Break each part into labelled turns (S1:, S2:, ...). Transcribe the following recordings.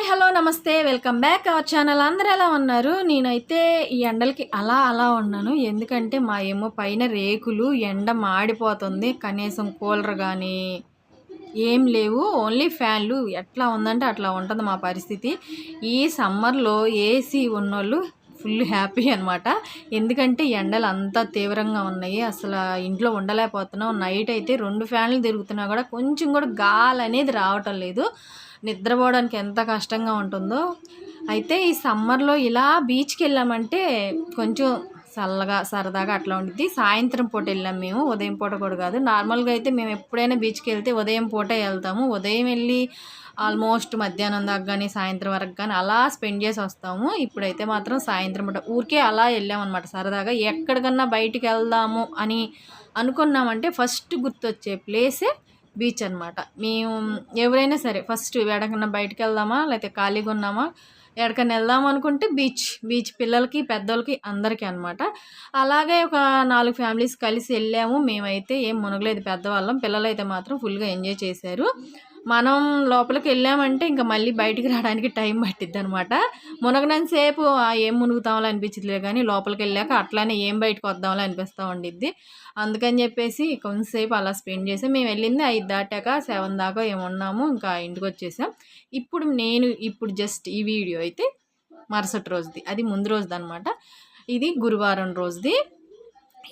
S1: Hi hello నమస్తే welcome back. Our channel అందరూ ఎలా ఉన్నారు? నేనైతే ఈ ఎండలకి అలా అలా ఉన్నాను. ఎందుకంటే మా ఏమో పైన రేకులు ఎండ మాడిపోతుంది. కనీసం కూలర్ కానీ ఏం లేవు. ఓన్లీ ఫ్యాన్లు. ఎట్లా ఉందంటే అట్లా ఉంటుంది మా పరిస్థితి. ఈ సమ్మర్లో ఏసీ ఉన్నోళ్ళు ఫుల్ హ్యాపీ అనమాట ఎందుకంటే ఎండలు అంతా తీవ్రంగా ఉన్నాయి. అసలు ఇంట్లో ఉండలేకపోతున్నాం. నైట్ అయితే రెండు ఫ్యాన్లు తిరుగుతున్నా కూడా కొంచెం కూడా గాలి అనేది రావటం లేదు. నిద్రపోవడానికి ఎంత కష్టంగా ఉంటుందో. అయితే ఈ సమ్మర్లో ఇలా బీచ్కి వెళ్ళామంటే కొంచెం చల్లగా సరదాగా అట్లా ఉండిద్ది. సాయంత్రం పూట వెళ్ళాం మేము ఉదయం పూట కూడా కాదు. నార్మల్గా అయితే మేము ఎప్పుడైనా బీచ్కి వెళ్తే ఉదయం పూటే వెళ్తాము. ఉదయం వెళ్ళి ఆల్మోస్ట్ మధ్యాహ్నం దాకా కానీ సాయంత్రం వరకు కానీ అలా స్పెండ్ చేసి వస్తాము. ఇప్పుడైతే మాత్రం సాయంత్రం పూట ఊరికే అలా వెళ్ళామన్నమాట. సరదాగా ఎక్కడికన్నా బయటికి వెళ్దాము అని అనుకున్నామంటే ఫస్ట్ గుర్తొచ్చే ప్లేసే బీచ్ అనమాట మేము ఎవరైనా సరే ఫస్ట్ ఎక్కడికన్నా బయటకు వెళ్దామా లేకపోతే ఖాళీగా ఉన్నామా ఎక్కడికైనా వెళ్దాం అనుకుంటే బీచ్ బీచ్ పిల్లలకి పెద్దోళ్ళకి అందరికీ అనమాట అలాగే ఒక నాలుగు ఫ్యామిలీస్ కలిసి వెళ్ళాము. మేమైతే ఏం మునగలేదు పెద్దవాళ్ళం. పిల్లలైతే మాత్రం ఫుల్గా ఎంజాయ్ చేశారు. మనం లోపలికి వెళ్ళామంటే ఇంకా మళ్ళీ బయటికి రావడానికి టైం పట్టిద్ది అనమాట మునగనంతసేపు సేపు ఏం మునుగుతామో అనిపించట్లేదు కానీ లోపలికి వెళ్ళాక అట్లానే ఏం బయటకు వద్దామో అనిపిస్తూ ఉండిద్ది. అందుకని చెప్పేసి కొంతసేపు అలా స్పెండ్ చేసాం. మేము వెళ్ళింది ఐదు దాటాక సెవెన్ దాకా ఏమున్నాము ఇంకా ఇంటికి వచ్చేసాం. ఇప్పుడు నేను ఇప్పుడు జస్ట్ ఈ వీడియో అయితే మరుసటి రోజుది. అది ముందు రోజుది అనమాట ఇది గురువారం రోజుది.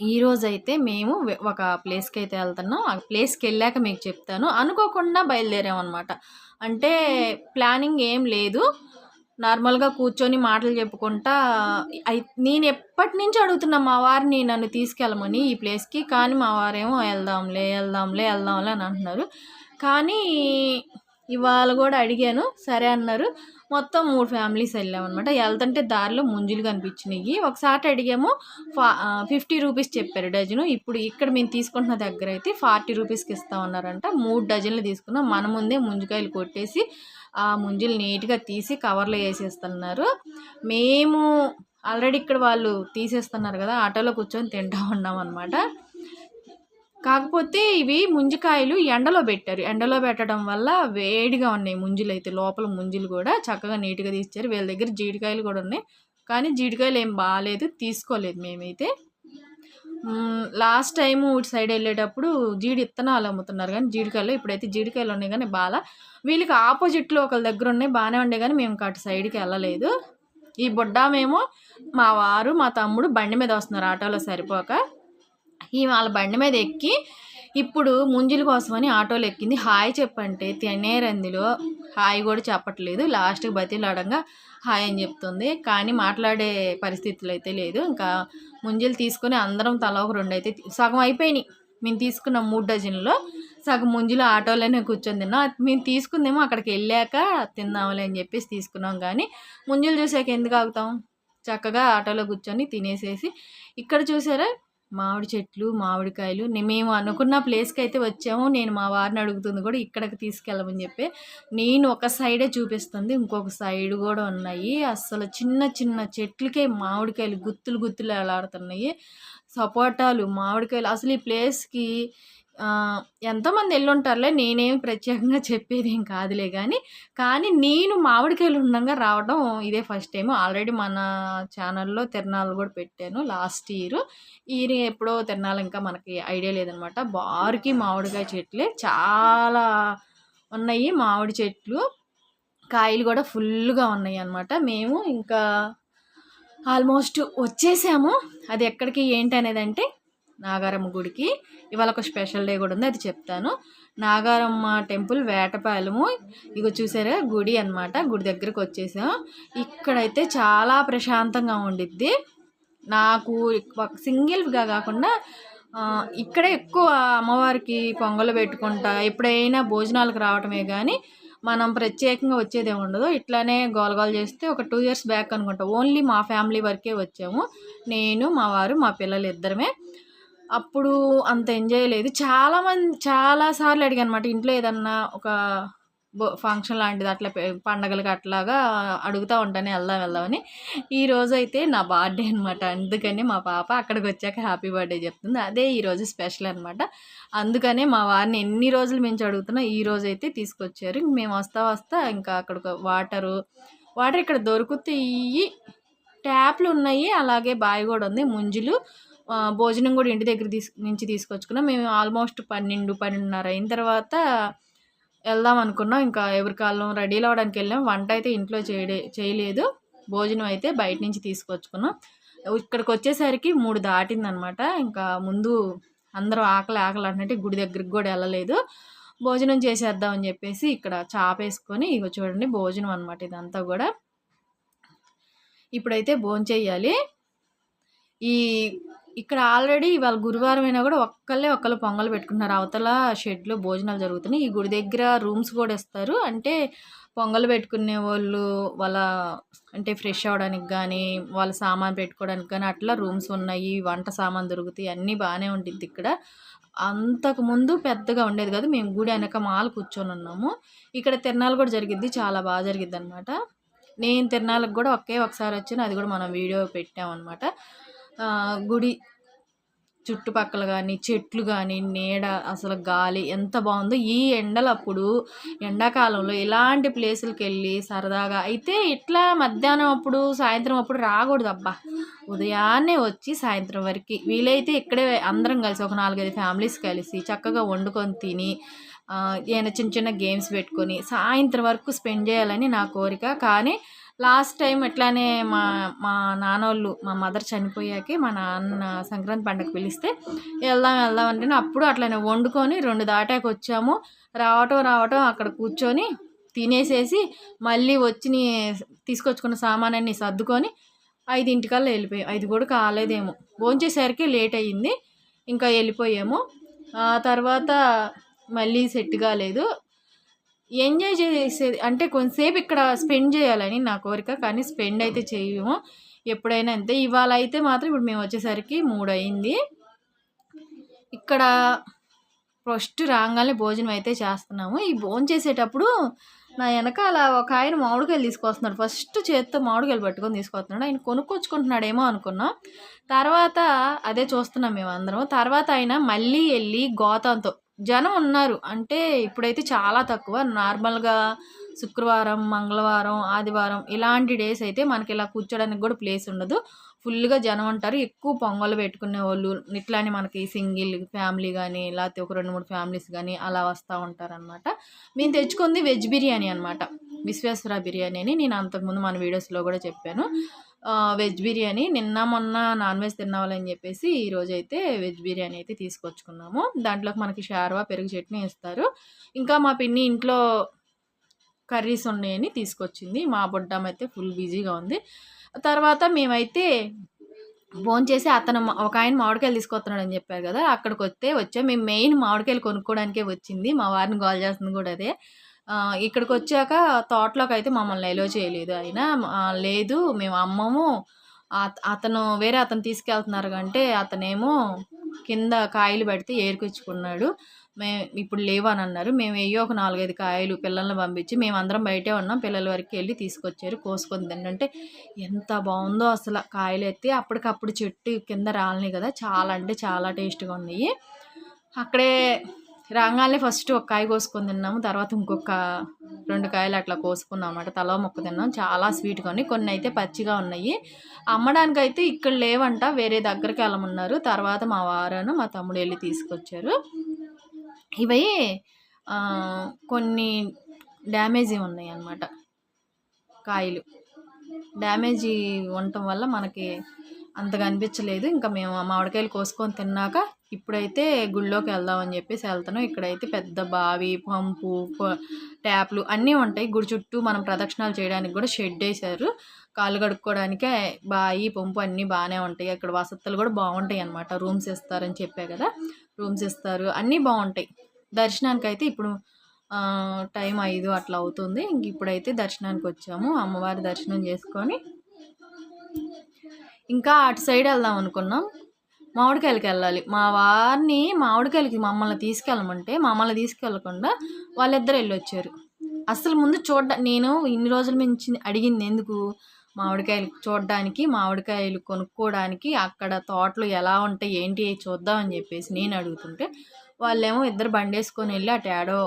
S1: ఈరోజైతే అయితే మేము ఒక ప్లేస్కి అయితే వెళ్తున్నాం. ఆ ప్లేస్కి వెళ్ళాక మీకు చెప్తాను. అనుకోకుండా బయలుదేరామన్నమాట. అంటే ప్లానింగ్ ఏం లేదు. నార్మల్గా కూర్చొని మాటలు చెప్పుకుంటా నేను ఎప్పటి నుంచి అడుగుతున్నా మా వారిని నన్ను తీసుకెళ్ళమని ఈ ప్లేస్కి కానీ మా వారేమో వెళ్దాంలే వెళ్దాంలే వెళ్దాంలే అని అంటున్నారు. కానీ ఇవాళ కూడా అడిగాను. సరే అన్నారు. మొత్తం మూడు ఫ్యామిలీస్ వెళ్ళామన్నమాట. వెళ్తుంటే దారిలో ముంజులు కనిపించినాయి ఒకసారి అడిగాము ఫా ఫిఫ్టీ రూపీస్ చెప్పారు డజను. ఇప్పుడు ఇక్కడ మేము తీసుకుంటున్న దగ్గర అయితే ఫార్టీ రూపీస్కి ఇస్తా ఉన్నారంట మూడు డజన్లు తీసుకున్నాం. మన ముందే ముంజుకాయలు కొట్టేసి ఆ ముంజులు నీట్గా తీసి కవర్లో వేసేస్తున్నారు. మేము ఆల్రెడీ ఇక్కడ వాళ్ళు తీసేస్తున్నారు కదా ఆటోలో కూర్చొని తింటా ఉన్నాం అనమాట కాకపోతే ఇవి ముంజికాయలు ఎండలో పెట్టారు. ఎండలో పెట్టడం వల్ల వేడిగా ఉన్నాయి ముంజులు అయితే. లోపల ముంజులు కూడా చక్కగా నీట్గా తీశారు వీళ్ళ దగ్గర జీడికాయలు కూడా ఉన్నాయి. కానీ జీడికాయలు ఏం బాగాలేదు. తీసుకోలేదు మేమైతే. లాస్ట్ టైం ఇటు సైడ్ వెళ్ళేటప్పుడు జీడి ఇత్తనాలు అమ్ముతున్నారు కానీ జీడికాయలు ఇప్పుడైతే జీడికాయలు ఉన్నాయి కానీ బాగా వీళ్ళకి ఆపోజిట్లో ఒకళ్ళ దగ్గర ఉన్నాయి. బాగానే ఉండే కానీ మేము అటు సైడ్కి వెళ్ళలేదు. ఈ బుడ్డామేమో మా వారు మా తమ్ముడు బండి మీద వస్తున్నారు. ఆటోలో సరిపోక. ఈ వాళ్ళ బండి మీద ఎక్కి ఇప్పుడు ముంజుల కోసమని ఆటోలు ఎక్కింది. హాయ్ చెప్పంటే తినేరందిలో హాయ్ కూడా చెప్పట్లేదు. లాస్ట్కి బతిలాడంగా హాయ్ అని చెప్తుంది. కానీ మాట్లాడే పరిస్థితులు అయితే లేదు. ఇంకా ముంజులు తీసుకొని అందరం తల ఒక రెండు అయితే సగం అయిపోయినాయి. మేము తీసుకున్న మూడు డజన్లో. సగం ముంజులు ఆటోలోనే కూర్చొని తిన్నాం. మేము తీసుకుందేమో అక్కడికి వెళ్ళాక తిందాంలే అని చెప్పేసి తీసుకున్నాం కానీ ముంజులు చూసాక ఎందుకు ఆగుతాం? చక్కగా ఆటోలో కూర్చొని తినేసేసి. ఇక్కడ చూసారా? మామిడి చెట్లు మామిడికాయలు మేము అనుకున్న ప్లేస్కి అయితే వచ్చాము. నేను మా వారిని అడుగుతుంది కూడా ఇక్కడికి తీసుకెళ్ళమని చెప్పి. నేను ఒక సైడే చూపిస్తుంది. ఇంకొక సైడ్ కూడా ఉన్నాయి. అసలు చిన్న చిన్న చెట్లకే మామిడికాయలు గుత్తులు గుత్తులు ఎలాడుతున్నాయి సపోటాలు మామిడికాయలు అసలు ఈ ప్లేస్కి ఎంతోమంది ఎల్లుంటారులే నేనేమి ప్రత్యేకంగా చెప్పేది ఏం కాదులే కానీ కానీ నేను మామిడికాయలు ఉండగా రావడం ఇదే ఫస్ట్ టైం ఆల్రెడీ మన ఛానల్లో తిరణాలు కూడా పెట్టాను లాస్ట్ ఇయర్. ఇయర్ ఎప్పుడో తిరణాలు ఇంకా మనకి ఐడియా లేదనమాట. బారుకి మామిడికాయ చెట్లే చాలా ఉన్నాయి మామిడి చెట్లు. కాయలు కూడా ఫుల్గా ఉన్నాయి అన్నమాట. మేము ఇంకా ఆల్మోస్ట్ వచ్చేసాము. అది ఎక్కడికి ఏంటి అనేది అంటే నాగారమ్మ గుడికి. ఇవాళ ఒక స్పెషల్ డే కూడా ఉంది అది చెప్తాను. నాగారమ్మ టెంపుల్ వేటపాలెము. ఇగో చూసారా గుడి అన్నమాట. గుడి దగ్గరకు వచ్చేసాం. ఇక్కడైతే చాలా ప్రశాంతంగా ఉండిద్ది. నాకు సింగిల్గా కాకుండా ఇక్కడే ఎక్కువ అమ్మవారికి పొంగలు పెట్టుకుంటా ఎప్పుడైనా భోజనాలకు రావటమే కానీ మనం ప్రత్యేకంగా వచ్చేదే ఉండదు. ఇట్లానే గోలగోలు చేస్తే ఒక టూ ఇయర్స్ బ్యాక్ అనుకుంటా. ఓన్లీ మా ఫ్యామిలీ వరకే వచ్చాము. నేను మా వారు మా పిల్లలు ఇద్దరమే. అప్పుడు అంత ఎంజాయ్ లేదు. చాలా మంది చాలా సార్లు అడిగాను అనమాట ఇంట్లో ఏదన్నా ఒక బో ఫంక్షన్ లాంటిది అట్లా పె- పండగలకి అట్లాగా అడుగుతూ ఉంటాను వెళ్దాం వెళ్దామని ఈ రోజు అయితే నా బర్త్డే అనమాట అందుకని మా పాప అక్కడికి వచ్చాక హ్యాపీ బర్త్డే చెప్తుంది. అదే ఈరోజు స్పెషల్ అనమాట అందుకనే మా వారిని ఎన్ని రోజులు మించి అడుగుతున్నా ఈ రోజు అయితే తీసుకొచ్చారు మేము వస్తా వస్తా ఇంకా అక్కడ వాటరు వాటర్ ఇక్కడ దొరుకుతాయి. ట్యాప్లు ఉన్నాయి. అలాగే బావి కూడా ఉంది. ముంజులు భోజనం కూడా ఇంటి దగ్గర తీసు నుంచి తీసుకొచ్చుకున్నాం. మేము ఆల్మోస్ట్ పన్నెండు పన్నెండున్నర అయిన తర్వాత వెళ్దాం అనుకున్నాం. ఇంకా ఎవరి కాలం రెడీ అవ్వడానికి వెళ్ళాం. వంట అయితే ఇంట్లో చేయడే చేయలేదు. భోజనం అయితే బయట నుంచి తీసుకొచ్చుకున్నాం. ఇక్కడికి వచ్చేసరికి మూడు దాటిందనమాట. ఇంకా ముందు అందరూ ఆకలి ఆకలి అంటే గుడి దగ్గరికి కూడా వెళ్ళలేదు. భోజనం చేసేద్దాం అని చెప్పేసి ఇక్కడ చాపేసుకొని ఇక చూడండి భోజనం అనమాట ఇదంతా కూడా. ఇప్పుడైతే భోజనం చేయాలి ఈ ఇక్కడ ఆల్రెడీ ఇవాళ గురువారం అయినా కూడా ఒక్కళ్ళే ఒక్కళ్ళు పొంగల్ పెట్టుకున్నారు. అవతల షెడ్లో భోజనాలు జరుగుతున్నాయి. ఈ గుడి దగ్గర రూమ్స్ కూడా ఇస్తారు. అంటే పొంగల్ పెట్టుకునే వాళ్ళు వాళ్ళ అంటే ఫ్రెష్ అవ్వడానికి కానీ వాళ్ళ సామాన్ పెట్టుకోవడానికి కానీ అట్లా రూమ్స్ ఉన్నాయి. వంట సామాన్ దొరుకుతాయి. అన్నీ బాగానే ఉంటుంది ఇక్కడ. అంతకు ముందు పెద్దగా ఉండేది కాదు. మేము గుడి వెనక మాలు కూర్చొని ఉన్నాము. ఇక్కడ తిరణాలు కూడా జరిగిద్ది. చాలా బాగా జరిగిద్ది అనమాట నేను తిరణాలకు కూడా ఒకే ఒకసారి వచ్చాను. అది కూడా మనం వీడియో పెట్టామన్నమాట. గుడి చుట్టుపక్కల కానీ చెట్లు కానీ నీడ అసలు గాలి ఎంత బాగుందో. ఈ ఎండలప్పుడు ఎండాకాలంలో ఇలాంటి ప్లేసులకి వెళ్ళి సరదాగా అయితే ఇట్లా మధ్యాహ్నం అప్పుడు సాయంత్రం అప్పుడు రాకూడదు అబ్బా. ఉదయాన్నే వచ్చి సాయంత్రం వరకు. వీలైతే ఇక్కడే అందరం కలిసి ఒక నాలుగైదు ఫ్యామిలీస్ కలిసి చక్కగా వండుకొని తిని ఏమైనా చిన్న చిన్న గేమ్స్ పెట్టుకొని సాయంత్రం వరకు స్పెండ్ చేయాలని నా కోరిక. కానీ లాస్ట్ టైం ఎట్లానే మా మా నాన్నోళ్ళు మా మదర్ చనిపోయాకే మా నాన్న సంక్రాంతి పండగ పిలిస్తే వెళ్దాం వెళ్దాం అంటే అప్పుడు అట్లనే వండుకొని రెండు దాటాక వచ్చాము రావటం రావటం అక్కడ కూర్చొని తినేసేసి మళ్ళీ వచ్చి తీసుకొచ్చుకున్న సామానాన్ని సర్దుకొని ఐదింటికల్లా వెళ్ళిపోయాం. ఐదు కూడా కాలేదేమో. భోంచేసరికి లేట్ అయ్యింది. ఇంకా వెళ్ళిపోయాము. ఆ తర్వాత మళ్ళీ సెట్ కాలేదు. ఎంజాయ్ చేసేది అంటే కొంతసేపు ఇక్కడ స్పెండ్ చేయాలని నా కోరిక కానీ స్పెండ్ అయితే చేయము. ఎప్పుడైనా అంతే. ఇవాళ అయితే మాత్రం ఇప్పుడు మేము వచ్చేసరికి మూడు అయింది. ఇక్కడ ఫస్ట్ రాగానే భోజనం అయితే చేస్తున్నాము. ఈ భోజనం చేసేటప్పుడు నా వెనకాల ఒక ఆయన మామిడికాయలు తీసుకొస్తున్నాడు. ఫస్ట్ చేత్తో మామిడికాయలు పట్టుకొని తీసుకొస్తున్నాడు. ఆయన కొనుక్కొచ్చుకుంటున్నాడేమో అనుకున్నాం. తర్వాత అదే చూస్తున్నాం మేము అందరం తర్వాత ఆయన మళ్ళీ వెళ్ళి గోతంతో జనం ఉన్నారు. అంటే ఇప్పుడైతే చాలా తక్కువ. నార్మల్గా శుక్రవారం మంగళవారం ఆదివారం ఇలాంటి డేస్ అయితే మనకి ఇలా కూర్చోడానికి కూడా ప్లేస్ ఉండదు. ఫుల్గా జనం ఉంటారు. ఎక్కువ పొంగలు పెట్టుకునే వాళ్ళు ఇట్లానే మనకి సింగిల్ ఫ్యామిలీ కానీ లేకపోతే ఒక రెండు మూడు ఫ్యామిలీస్ కానీ అలా వస్తూ ఉంటారనమాట మేము తెచ్చుకుంది వెజ్ బిర్యానీ అనమాట విశ్వేశ్వర బిర్యానీ అని నేను అంతకుముందు మన వీడియోస్లో కూడా చెప్పాను. వెజ్ బిర్యానీ నిన్న మొన్న నాన్ వెజ్ తిన్నావాలని చెప్పేసి ఈరోజు అయితే వెజ్ బిర్యానీ అయితే తీసుకొచ్చుకున్నాము. దాంట్లోకి మనకి షార్వా పెరుగు చట్నీ ఇస్తారు. ఇంకా మా పిన్ని ఇంట్లో కర్రీస్ ఉన్నాయని తీసుకొచ్చింది. మా బొడ్డమ్మ అయితే ఫుల్ బిజీగా ఉంది. తర్వాత మేమైతే ఫోన్ చేసి అతను ఒక ఆయన మామిడికాయలు తీసుకొస్తున్నాడు అని చెప్పారు కదా అక్కడికి వస్తే వచ్చాం. మేము మెయిన్ మామిడికాయలు కొనుక్కోవడానికే వచ్చింది. మా వారిని కాల్ చేస్తుంది కూడా అదే. ఇక్కడికి వచ్చాక తోటలోకి అయితే మమ్మల్ని ఎలో చేయలేదు. ఆయన లేదు మేము అమ్మము. అతను వేరే అతను తీసుకెళ్తున్నారు కంటే అతనేమో కింద కాయలు పెడితే ఏరుకొచ్చుకున్నాడు. మేము ఇప్పుడు లేవని అన్నారు మేము వెయ్యి ఒక నాలుగైదు కాయలు పిల్లల్ని పంపించి మేము అందరం బయటే ఉన్నాం. పిల్లల వరకు వెళ్ళి తీసుకొచ్చారు కోసుకొని తింటే ఎంత బాగుందో అసలు కాయలు ఎత్తి అప్పటికప్పుడు చెట్టు కింద రాలినాయి కదా. చాలా అంటే చాలా టేస్ట్గా ఉన్నాయి. అక్కడే రాగానే ఫస్ట్ ఒక కాయ కోసుకొని తిన్నాము తర్వాత ఇంకొక రెండు కాయలు అట్లా కోసుకున్నాం అన్నమాట. తల మొక్క తిన్నాం. చాలా స్వీట్గా ఉన్నాయి. కొన్ని అయితే పచ్చిగా ఉన్నాయి. అమ్మడానికి అయితే ఇక్కడ లేవంట వేరే దగ్గరికి వెళ్ళమన్నారు. తర్వాత మా వారను మా తమ్ముడు వెళ్ళి తీసుకొచ్చారు. ఇవి కొన్ని డ్యామేజ్ ఉన్నాయి అన్నమాట. కాయలు. డ్యామేజీ ఉండటం వల్ల మనకి అంతగా అనిపించలేదు. ఇంకా మేము మామిడికాయలు కోసుకొని తిన్నాక ఇప్పుడైతే గుళ్ళోకి వెళ్దామని చెప్పేసి వెళ్తున్నాం. ఇక్కడైతే పెద్ద బావి పంపు ట్యాప్లు అన్నీ ఉంటాయి. గుడి చుట్టూ మనం ప్రదక్షిణాలు చేయడానికి కూడా షెడ్ వేశారు. కాళ్ళు కడుక్కోవడానికి బావి పంపు అన్నీ బాగానే ఉంటాయి. అక్కడ వసతులు కూడా బాగుంటాయి అనమాట రూమ్స్ ఇస్తారని చెప్పా కదా. రూమ్స్ ఇస్తారు. అన్నీ బాగుంటాయి. దర్శనానికి అయితే ఇప్పుడు టైం ఐదు అట్లా అవుతుంది. ఇంక ఇప్పుడైతే దర్శనానికి వచ్చాము. అమ్మవారి దర్శనం చేసుకొని ఇంకా అటు సైడ్ వెళ్దాం అనుకున్నాం. మామిడికాయలకి వెళ్ళాలి. మా వారిని మామిడికాయలకి మమ్మల్ని తీసుకెళ్ళమంటే మమ్మల్ని తీసుకెళ్ళకుండా వాళ్ళిద్దరు వెళ్ళొచ్చారు. అసలు ముందు చూడ్డ నేను ఇన్ని రోజుల నుంచి అడిగింది ఎందుకు? మామిడికాయలు చూడడానికి మామిడికాయలు కొనుక్కోవడానికి అక్కడ తోటలు ఎలా ఉంటాయి ఏంటి చూద్దామని చెప్పేసి నేను అడుగుతుంటే వాళ్ళేమో ఇద్దరు బండి వేసుకొని వెళ్ళి అటు ఏడో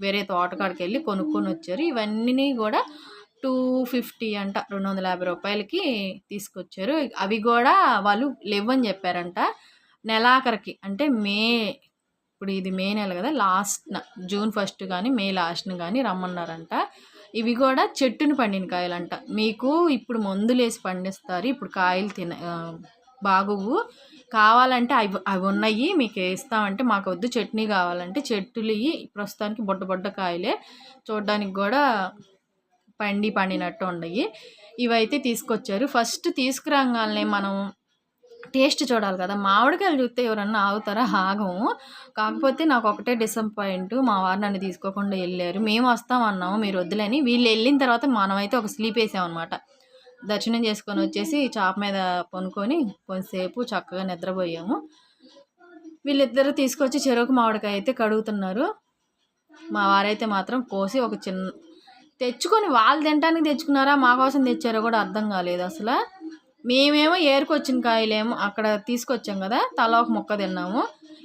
S1: వేరే తోటకాడికి వెళ్ళి కొనుక్కొని వచ్చారు. ఇవన్నీ కూడా టూ ఫిఫ్టీ అంట రెండు వందల యాభై రూపాయలకి తీసుకొచ్చారు. అవి కూడా వాళ్ళు లేవని చెప్పారంట. నెలాఖరికి అంటే మే ఇప్పుడు ఇది మే నెల కదా లాస్ట్ జూన్ ఫస్ట్ కానీ మే లాస్ట్ని కానీ రమ్మన్నారంట. ఇవి కూడా చెట్టుని పండిన కాయలంట. మీకు ఇప్పుడు మందులేసి పండిస్తారు ఇప్పుడు కాయలు తిన బాగువు. కావాలంటే అవి అవి ఉన్నాయి మీకు వేస్తామంటే మాకు వద్దు చట్నీ కావాలంటే చెట్టులు ఇవి ప్రస్తుతానికి బొడ్డ బొడ్డ కాయలే. చూడడానికి కూడా పండి పండినట్టు ఉండయి ఇవైతే తీసుకొచ్చారు. ఫస్ట్ తీసుకురాగానే మనం టేస్ట్ చూడాలి కదా. మామిడికాయలు చూస్తే ఎవరన్నా ఆగుతారా? ఆగము కాకపోతే నాకు ఒకటే డిసప్పాయింట్ మా వారు నన్ను తీసుకోకుండా వెళ్ళారు. మేము వస్తాం అన్నాము. మీరు వద్దులని. వీళ్ళు వెళ్ళిన తర్వాత మనమైతే ఒక స్లీప్ వేసామన్నమాట. దర్శనం చేసుకొని వచ్చేసి చాప మీద పొనుకొని కొంతసేపు చక్కగా నిద్రపోయాము. వీళ్ళిద్దరు తీసుకొచ్చి చెరుకు మామిడికాయ అయితే కడుగుతున్నారు. మా వారైతే మాత్రం కోసి ఒక చిన్న తెచ్చుకొని వాళ్ళు తినడానికి తెచ్చుకున్నారా? మా కోసం తెచ్చారో కూడా అర్థం కాలేదు అసలు. మేమేమో ఏరుకొచ్చిన కాయలేమో అక్కడ తీసుకొచ్చాం కదా తల ఒక మొక్క తిన్నాము.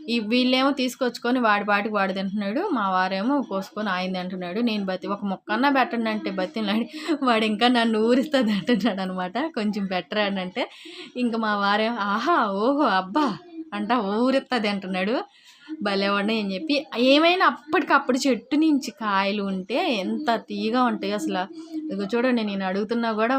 S1: ఈ వీళ్ళేమో తీసుకొచ్చుకొని వాడి పాటికి వాడు తింటున్నాడు మా వారేమో కోసుకొని ఆయన తింటున్నాడు. నేను బతి ఒక మొక్కన్నా పెట్టండి అంటే బతిలాడి వాడు ఇంకా నన్ను ఊరిస్తుంది అంటున్నాడు అనమాట కొంచెం బెటర్ అని అంటే. ఇంకా మా వారేమో ఆహా ఓహో అబ్బా అంట ఊరిస్తుంది అంటున్నాడు. భలేవాడిని అని చెప్పి ఏమైనా అప్పటికప్పుడు చెట్టు నుంచి కాయలు ఉంటే ఎంత తీయగా ఉంటాయి అసలు. ఇక చూడండి నేను అడుగుతున్నా కూడా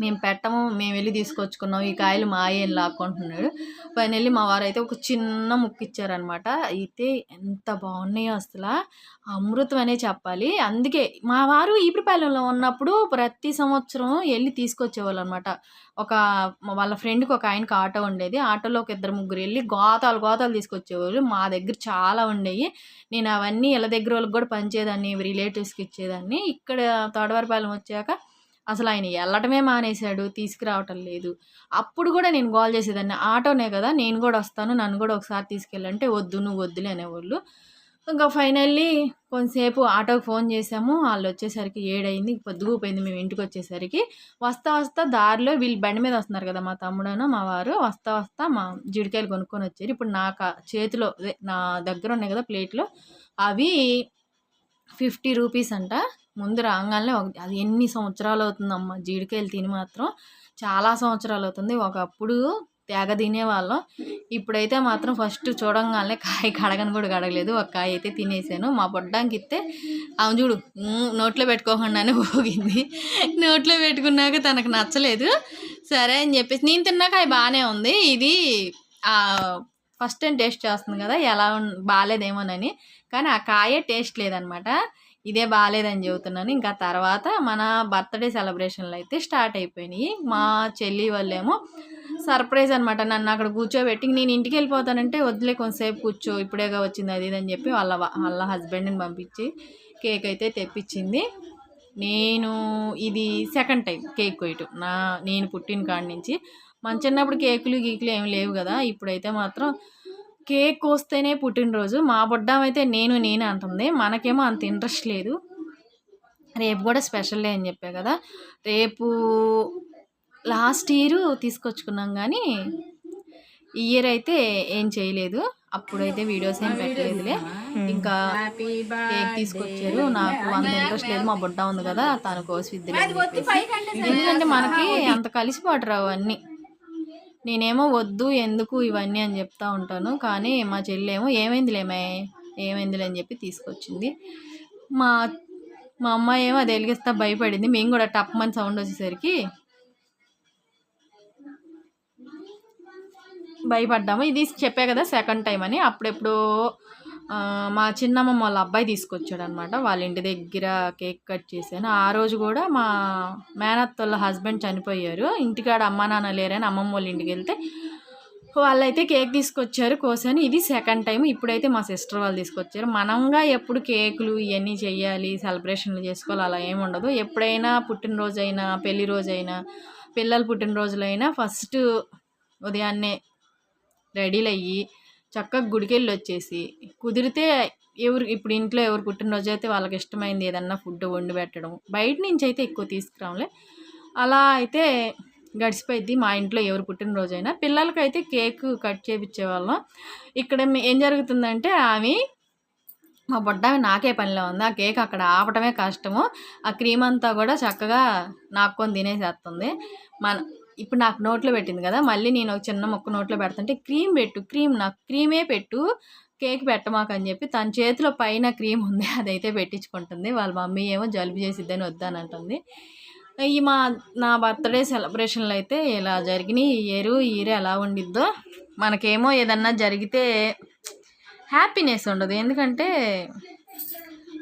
S1: మేము పెట్టము మేము వెళ్ళి తీసుకొచ్చుకున్నాం ఈ కాయలు మా లాక్కుంటున్నాడు. లాక్కుంటున్నాడు వెళ్ళి మా వారు అయితే ఒక చిన్న ముక్కు ఇచ్చారనమాట అయితే ఎంత బాగున్నాయో అసలు. అమృతం అనే చెప్పాలి. అందుకే మా వారు ఈపిరిపాలెంలో ఉన్నప్పుడు ప్రతి సంవత్సరం వెళ్ళి తీసుకొచ్చేవాళ్ళు అనమాట ఒక వాళ్ళ ఫ్రెండ్కి ఒక ఆయనకి ఆటో ఉండేది. ఆటోలో ఒక ఇద్దరు ముగ్గురు వెళ్ళి గోతాలు గోతాలు తీసుకొచ్చేవాళ్ళు. మా దగ్గర చాలా ఉండేవి. నేను అవన్నీ ఇళ్ళ దగ్గర వాళ్ళకి కూడా పనిచేదాన్ని రిలేటివ్స్కి ఇచ్చేదాన్ని. ఇక్కడ తోడవరపాలెం వచ్చాక అసలు ఆయన వెళ్ళటమే మానేశాడు తీసుకురావటం లేదు. అప్పుడు కూడా నేను కాల్ చేసేదాన్ని ఆటోనే కదా నేను కూడా వస్తాను నన్ను కూడా ఒకసారి తీసుకెళ్ళంటే వద్దు నువ్వు వద్దులే అనేవాళ్ళు. ఇంకా ఫైనల్లీ కొంతసేపు ఆటోకి ఫోన్ చేసాము. వాళ్ళు వచ్చేసరికి ఏడైంది పొద్దుగుపోయింది మేము ఇంటికి వచ్చేసరికి. వస్తా వస్తా దారిలో వీళ్ళు బండి మీద వస్తున్నారు కదా మా తమ్ముడను మా వారు వస్తా వస్తా మా జీడికాయలు కొనుక్కొని వచ్చారు. ఇప్పుడు నా చేతిలో అదే నా దగ్గర ఉన్నాయి కదా ప్లేట్లో అవి ఫిఫ్టీ రూపీస్ అంట. ముందు రాగానే ఒక అది ఎన్ని సంవత్సరాలు అవుతుందమ్మా? జీడికాయలు తిని మాత్రం చాలా సంవత్సరాలు అవుతుంది. ఒకప్పుడు తెగ తినేవాళ్ళం. ఇప్పుడైతే మాత్రం ఫస్ట్ చూడంగానే కాయ కడగని కూడా కడగలేదు. ఒక కాయ అయితే తినేసాను. మా పొడ్డానికి ఇస్తే ఆమె చూడు నోట్లో పెట్టుకోకుండానే పోగింది. నోట్లో పెట్టుకున్నాక తనకు నచ్చలేదు. సరే అని చెప్పేసి నేను తిన్నాక అవి బాగానే ఉంది. ఇది ఫస్ట్ టైం టేస్ట్ చేస్తుంది కదా ఎలా బాగాలేదేమోనని కానీ ఆ కాయే టేస్ట్ లేదనమాట. ఇదే బాగాలేదని చెబుతున్నాను. ఇంకా తర్వాత మన బర్త్డే సెలబ్రేషన్లు అయితే స్టార్ట్ అయిపోయినాయి. మా చెల్లి వాళ్ళేమో సర్ప్రైజ్ అనమాట నన్ను అక్కడ కూర్చోబెట్టి నేను ఇంటికి వెళ్ళిపోతానంటే వదిలే కొంతసేపు కూర్చో ఇప్పుడేగా వచ్చింది అది ఇది అని చెప్పి వాళ్ళ వాళ్ళ హస్బెండ్ని పంపించి కేక్ అయితే తెప్పించింది. నేను ఇది సెకండ్ టైం కేక్ కొయ్యటం. నా నేను పుట్టిన కాడి నుంచి. మన చిన్నప్పుడు కేకులు గీకులు ఏమి లేవు కదా. ఇప్పుడైతే మాత్రం కేక్ కోస్తేనే పుట్టినరోజు. మా బొడ్డామైతే నేను నేను అంటుంది. మనకేమో అంత ఇంట్రెస్ట్ లేదు. రేపు కూడా స్పెషల్ డే అని చెప్పా కదా. రేపు లాస్ట్ ఇయర్ తీసుకొచ్చుకున్నాం కానీ ఈ ఇయర్ అయితే ఏం చేయలేదు. అప్పుడైతే వీడియోస్ ఏం పెట్టలేదులే. ఇంకా కేక్ తీసుకొచ్చారు. నాకు అంత ఇంట్రెస్ట్ లేదు. మా బుడ్డ ఉంది కదా తను అని చెప్పేసి. ఎందుకంటే మనకి అంత కలిసిపోటరు అవన్నీ. నేనేమో వద్దు ఎందుకు ఇవన్నీ అని చెప్తా ఉంటాను. కానీ మా చెల్లేమో ఏమైందిలేమే ఏమైందిలే? అని చెప్పి తీసుకొచ్చింది. మా మా అమ్మాయి ఏమో అది వెలిగిస్తా భయపడింది. మేము కూడా టప్మని సౌండ్ వచ్చేసరికి భయపడ్డాము. ఇది చెప్పే కదా సెకండ్ టైం అని. అప్పుడెప్పుడు మా చిన్నమ్మ వాళ్ళ అబ్బాయి తీసుకొచ్చాడు అనమాట వాళ్ళ ఇంటి దగ్గర కేక్ కట్ చేశాను. ఆ రోజు కూడా మా మేనత్తోళ్ళ హస్బెండ్ చనిపోయారు. ఇంటికాడ అమ్మ నాన్న లేరని అమ్మమ్మ వాళ్ళ ఇంటికి వెళ్తే వాళ్ళైతే కేక్ తీసుకొచ్చారు కోసాను. ఇది సెకండ్ టైం. ఇప్పుడైతే మా సిస్టర్ వాళ్ళు తీసుకొచ్చారు. మనంగా ఎప్పుడు కేకులు ఇవన్నీ చేయాలి సెలబ్రేషన్లు చేసుకోవాలి అలా ఏమి ఉండదు. ఎప్పుడైనా పుట్టినరోజైనా పెళ్ళి రోజైనా పిల్లల పుట్టినరోజులైనా ఫస్ట్ ఉదయాన్నే రెడీలు అయ్యి చక్కగా గుడికెళ్ళి వచ్చేసి కుదిరితే ఎవరు ఇప్పుడు ఇంట్లో ఎవరు పుట్టినరోజు అయితే వాళ్ళకి ఇష్టమైంది ఏదన్నా ఫుడ్ వండి పెట్టడం. బయట నుంచి అయితే ఎక్కువ తీసుకురాములే. అలా అయితే గడిచిపోయింది మా ఇంట్లో ఎవరు పుట్టినరోజైనా. పిల్లలకి పిల్లలకైతే కేక్ కట్ చేయించేవాళ్ళం ఇక్కడ ఏం జరుగుతుందంటే ఆమె మా బొడ్డ నాకే పనిలో ఉంది. ఆ కేక్ అక్కడ ఆపటమే కష్టము. ఆ క్రీమ్ అంతా కూడా చక్కగా నాక్కొని తినేసేస్తుంది మన ఇప్పుడు నాకు నోట్లో పెట్టింది కదా మళ్ళీ నేను ఒక చిన్న మొక్క నోట్లో పెడుతుంటే క్రీమ్ పెట్టు క్రీమ్ నాకు క్రీమే పెట్టు కేక్ పెట్టమాకు అని చెప్పి తన చేతిలో పైన క్రీమ్ ఉంది అదైతే పెట్టించుకుంటుంది. వాళ్ళ మమ్మీ ఏమో జలుబు చేసిద్దని వద్దానంటుంది. అంటుంది ఈ మా నా బర్త్డే సెలబ్రేషన్లు అయితే ఇలా జరిగినాయి. ఈ ఇయర్ ఈ ఇయర్ ఎలా ఉండిద్దో మనకేమో ఏదన్నా జరిగితే హ్యాపీనెస్ ఉండదు. ఎందుకంటే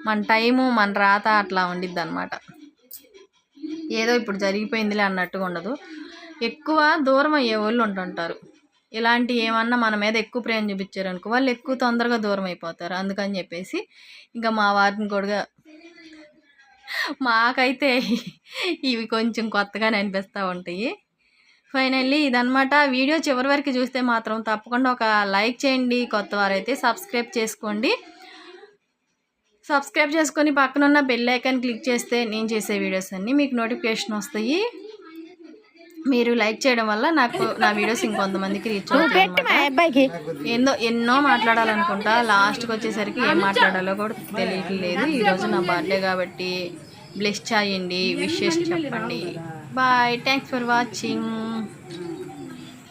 S1: మన టైము మన రాత అట్లా ఉండిద్ది అనమాట ఏదో ఇప్పుడు జరిగిపోయిందిలే అన్నట్టుగా ఉండదు. ఎక్కువ దూరం అయ్యే వాళ్ళు ఉంటుంటారు. ఇలాంటి ఏమన్నా మన మీద ఎక్కువ ప్రేమ చూపించారు అనుకో వాళ్ళు ఎక్కువ తొందరగా దూరం అయిపోతారు. అందుకని చెప్పేసి ఇంకా మా వారిని కూడా మాకైతే ఇవి కొంచెం కొత్తగానే అనిపిస్తూ ఉంటాయి. ఫైనల్లీ ఇదనమాట వీడియో చివరి వరకు చూస్తే మాత్రం తప్పకుండా ఒక లైక్ చేయండి. కొత్త వారైతే సబ్స్క్రైబ్ చేసుకోండి. సబ్స్క్రైబ్ చేసుకొని పక్కన ఉన్న బెల్ ఐకాన్ క్లిక్ చేస్తే నేను చేసే వీడియోస్ అన్నీ మీకు నోటిఫికేషన్ వస్తాయి. మీరు లైక్ చేయడం వల్ల నాకు నా వీడియోస్ ఇంకొంతమందికి రీచ్ అవుతాయి. ఎన్నో ఎన్నో మాట్లాడాలనుకుంటా. లాస్ట్కి వచ్చేసరికి ఏం మాట్లాడాలో కూడా తెలియట్లేదు. ఈరోజు నా బర్త్డే కాబట్టి బ్లెస్ చేయండి విషెస్ చెప్పండి. Bye thanks for watching